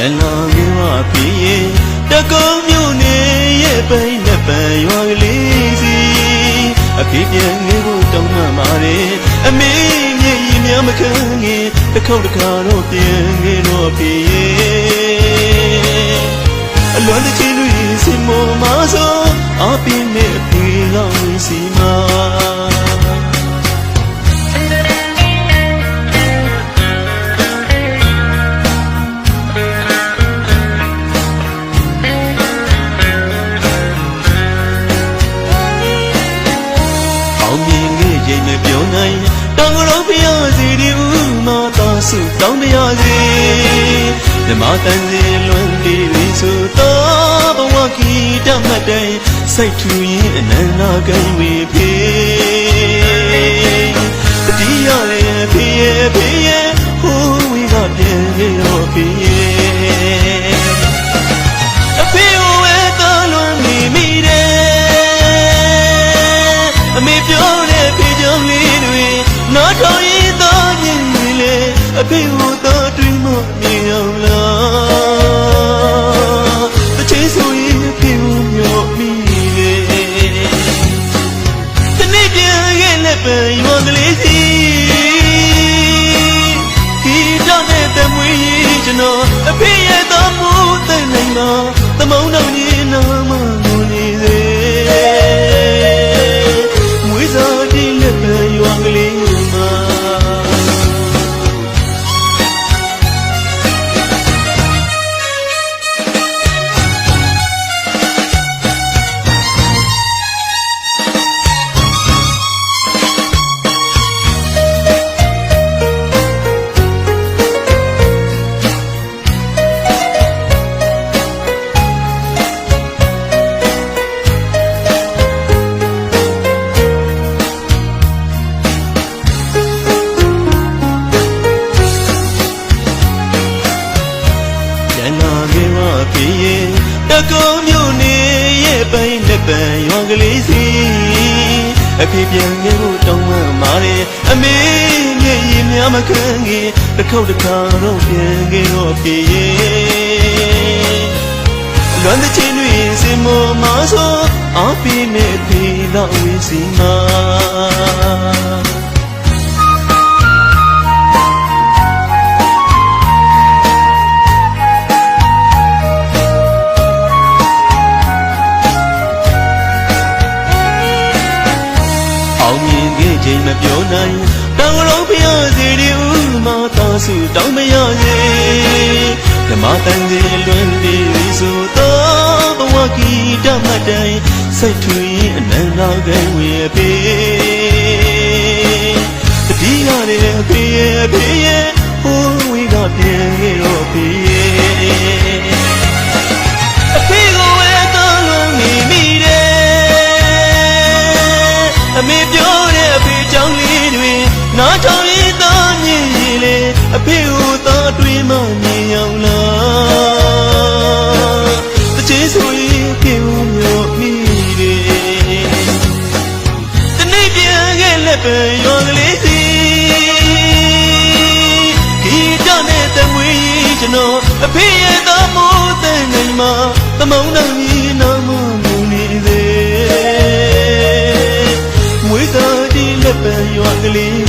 ပြန်လာခဲ့ပါဖေးရဲ့တကုံးမြို့နေရဲ့ပိန်နဲ့ပန်ရွာကလေးစီအဖေပြန်ခဲ့ဖို့တောင်းမှန်ပါတယ်အမေမြေကြီးများမခံခင်တစ်ခေါက်တစ်ခါတော့ပြန်ခဲ့တော့ဖေးရဲ့ မပြောနိုင်တောင်ကလေးဖျားစီဒီဦးမသာစုတောင်းမရစေဓမ္မတန်စီလွန်ဒီဝီဆိုတော့ဘဝကီတမတ်တိုင်စိတ်ထူရင်အနန္တကံဝေဖေတတိယရဲ့ဖေရဲ့ဖေရဲ့ဟိုးဝေကပြန်ခဲ့တော့ဖေရဲ့အဖေကိုဝဲတော်လွန်မိမိတယ်အမေပြောတဲ့ဖေ ကြောင့်လေးတွေနောက်ထောင်ရင်တော့မြင်နေလေအဖေ န်လာခဲ့ပါဖေးရဲ့တကုံးမြို့နေရဲ့ပိန်လက်ပံရွာကလေးစီအဖေပြန်ခဲ့ဖို့တောင်းမှန်ပါတယ်အမေမျက်ရည်များမခံခင်တစ်ခေါက်တစ်ခါတော့ပြန်ခဲ့တော့ဖေးရဲ့လွမ်းတဲ့ချင်းတွေစင်မောမဆိုအဖေနဲ့ဖေးတော့ဝေးစီမှာ အောင်မြင်ခဲ့ချိန်မပြောနိုင်တောင်လုံးဖျားစီဒီဦးမသာစုတောင်းမရစေဓမ္မတန်စီလွန်ဒီဆိုတော့ဘဝကီတမတ်တိုင်စိတ်ထွင်အနန္တကံဝေပေတတိယရဲ့အဖေရဲ့အ ဖေကိုတော့တွေးမှမြင်အောင်လားတစ်ချိန်ဆိုရင်ပြေဦးမျိုးမိတယ်တနေ့ပြန်ခဲ့လက်ပံရောကလေးစီခီးတော့နဲ့တမွေးကျွန်တော်အဖေရဲ့တော့မိုးတဲ့နိုင်မှာသမုံတော်ကြီးနာမမူနေစေမွေးစားဒီလက်ပံရွာကလေး